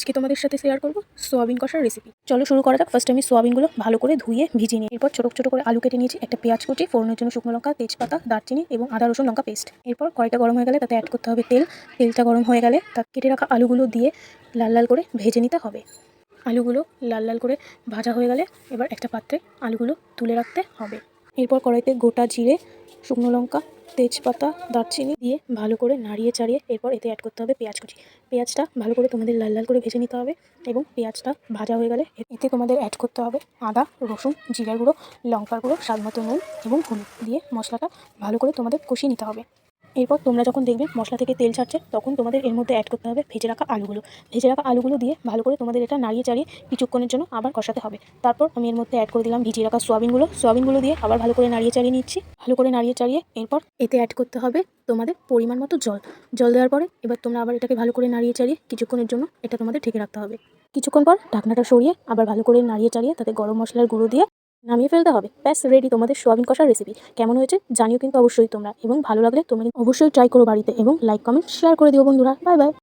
আজকে তোমাদের সাথে শেয়ার করব সোয়াবিন কষার রেসিপি চলো শুরু করা যাক। ফার্স্ট আমি সোয়াবিনগুলো ভালো করে ধুয়ে ভিজিয়ে নিই। এরপর ছোটো ছোটো করে আলু কেটে নিয়েছি। একটা পেঁয়াজ কুচি, ফোড়নের জন্য শুকনো লঙ্কা, তেজপাতা, দারচিনি এবং আদা, রসুন, লঙ্কা পেস্ট এরপর কড়াইটা গরম হয়ে গেলে তাতে অ্যাড করতে হবে তেল। তেলটা গরম হয়ে গেলে তা কেটে রাখা আলুগুলো দিয়ে লাল লাল করে ভেজে নিতে হবে। আলুগুলো লাল লাল করে ভাজা হয়ে গেলে এবার একটা পাত্রে আলুগুলো তুলে রাখতে হবে। এরপর কড়াইতে গোটা জিরে, শুকনো লঙ্কা, তেজপাতা, দারচিনি দিয়ে ভালো করে নাড়িয়ে চাড়িয়ে এরপর এতে অ্যাড করতে হবে পেঁয়াজ কুচি। পেঁয়াজটা ভালো করে তোমাদের লাল লাল করে ভেজে নিতে হবে এবং পেঁয়াজটা ভাজা হয়ে গেলে এতে তোমাদের অ্যাড করতে হবে আদা, রসুন, জিরার গুঁড়ো, লঙ্কার গুঁড়ো, স্বাদ মতো নুন এবং হলুদ দিয়ে মশলাটা ভালো করে তোমাদের কষিয়ে নিতে হবে। এরপর তোমরা যখন দেখবে মশলা থেকে তেল ছাড়ছে, তখন তোমাদের এর মধ্যে অ্যাড করতে হবে ভেজে রাখা আলুগুলো। ভেজে রাখা আলুগুলো দিয়ে ভালো করে তোমাদের এটা নাড়িয়ে চাড়িয়ে কিছুক্ষণের জন্য আবার কষাতে হবে। তারপর আমি এর মধ্যে অ্যাড করে দিলাম ভিজিয়ে রাখা সোয়াবিনগুলো। সোয়াবিনগুলো দিয়ে আবার ভালো করে নাড়িয়ে চাড়িয়ে নিচ্ছি। ভালো করে নাড়িয়ে চাড়িয়ে এরপর এতে অ্যাড করতে হবে তোমাদের পরিমাণ মতো জল। জল দেওয়ার পরে এবার তোমরা আবার এটাকে ভালো করে নাড়িয়ে চাড়িয়ে কিছুক্ষণের জন্য এটা তোমাদের ঢেকে রাখতে হবে। কিছুক্ষণ পর ঢাকনাটা সরিয়ে আবার ভালো করে নাড়িয়ে চাড়িয়ে তাতে গরম মশলার গুঁড়ো দিয়ে নামিয়ে ফেলতে হবে। ব্যাস রেডি তোমাদের সোয়াবিন কষার রেসিপি কেমন হয়েছে জানিও কিন্তু অবশ্যই তোমরা। এবং ভালো লাগলে তোমরা অবশ্যই ট্রাই করো বাড়িতে এবং লাইক কমেন্ট শেয়ার করে দিও বন্ধুরা। Bye bye